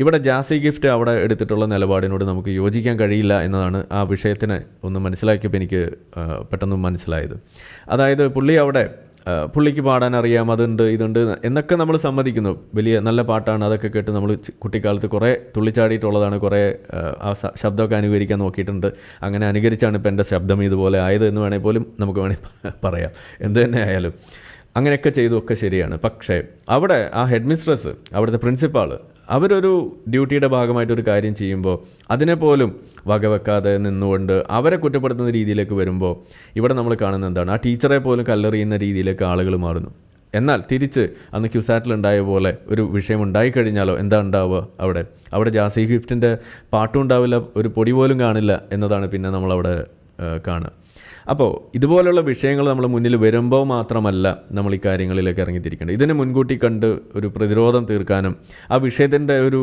ഇവിടെ ജാസി ഗിഫ്റ്റ് അവിടെ എടുത്തിട്ടുള്ള നിലപാടിനോട് നമുക്ക് യോജിക്കാൻ കഴിയില്ല എന്നതാണ് ആ വിഷയത്തിന് ഒന്ന് മനസ്സിലാക്കിയപ്പോൾ എനിക്ക് പെട്ടെന്ന് മനസ്സിലായത്. അതായത് പുള്ളി അവിടെ പുള്ളിക്ക് പാടാൻ അറിയാം അതുണ്ട് ഇതുണ്ട് എന്നൊക്കെ നമ്മൾ സമ്മതിക്കുന്നു. വലിയ നല്ല പാട്ടാണ് അതൊക്കെ കേട്ട് നമ്മൾ കുട്ടിക്കാലത്ത് കുറേ തുള്ളിച്ചാടിയിട്ടുള്ളതാണ് കുറേ ആ ശബ്ദമൊക്കെ അനുകരിക്കാൻ നോക്കിയിട്ടുണ്ട്. അങ്ങനെ അനുകരിച്ചാണ് ഇപ്പോൾ എന്റെ ശബ്ദം ഇതുപോലെ ആയത് എന്ന് വേണമെങ്കിൽ പോലും നമുക്ക് വേണമെങ്കിൽ പറയാം. എന്ത് തന്നെ ആയാലും. അങ്ങനെയൊക്കെ ചെയ്തു ഒക്കെ ശരിയാണ്. പക്ഷേ അവിടെ ആ ഹെഡ് മിസ്ട്രസ് അവിടുത്തെ പ്രിൻസിപ്പാൾ അവരൊരു ഡ്യൂട്ടിയുടെ ഭാഗമായിട്ട് ഒരു കാര്യം ചെയ്യുമ്പോൾ അതിനെപ്പോലും വകവെക്കാതെ നിന്നുകൊണ്ട് അവരെ കുറ്റപ്പെടുത്തുന്ന രീതിയിലേക്ക് വരുമ്പോൾ ഇവിടെ നമ്മൾ കാണുന്ന എന്താണ്? ആ ടീച്ചറെ പോലും കല്ലെറിയുന്ന രീതിയിലേക്ക് ആളുകൾ മാറുന്നു. എന്നാൽ തിരിച്ച് അന്ന് ക്യുസാറ്റിലുണ്ടായ പോലെ ഒരു വിഷയം ഉണ്ടായിക്കഴിഞ്ഞാലോ എന്താ ഉണ്ടാവുക അവിടെ? അവിടെ ജാസി ഗിഫ്റ്റിന്റെ പാട്ടും ഉണ്ടാവില്ല ഒരു പൊടി പോലും കാണില്ല എന്നതാണ് പിന്നെ നമ്മളവിടെ കാണുക അപ്പോൾ ഇതുപോലുള്ള വിഷയങ്ങൾ നമ്മൾ മുന്നിൽ വരുമ്പോൾ മാത്രമല്ല നമ്മൾ ഈ കാര്യങ്ങളിലേക്ക് ഇറങ്ങിത്തിരിക്കേണ്ടത്. ഇതിനെ മുൻകൂട്ടി കണ്ട് ഒരു പ്രതിരോധം തീർക്കാനും ആ വിഷയത്തിന്റെ ഒരു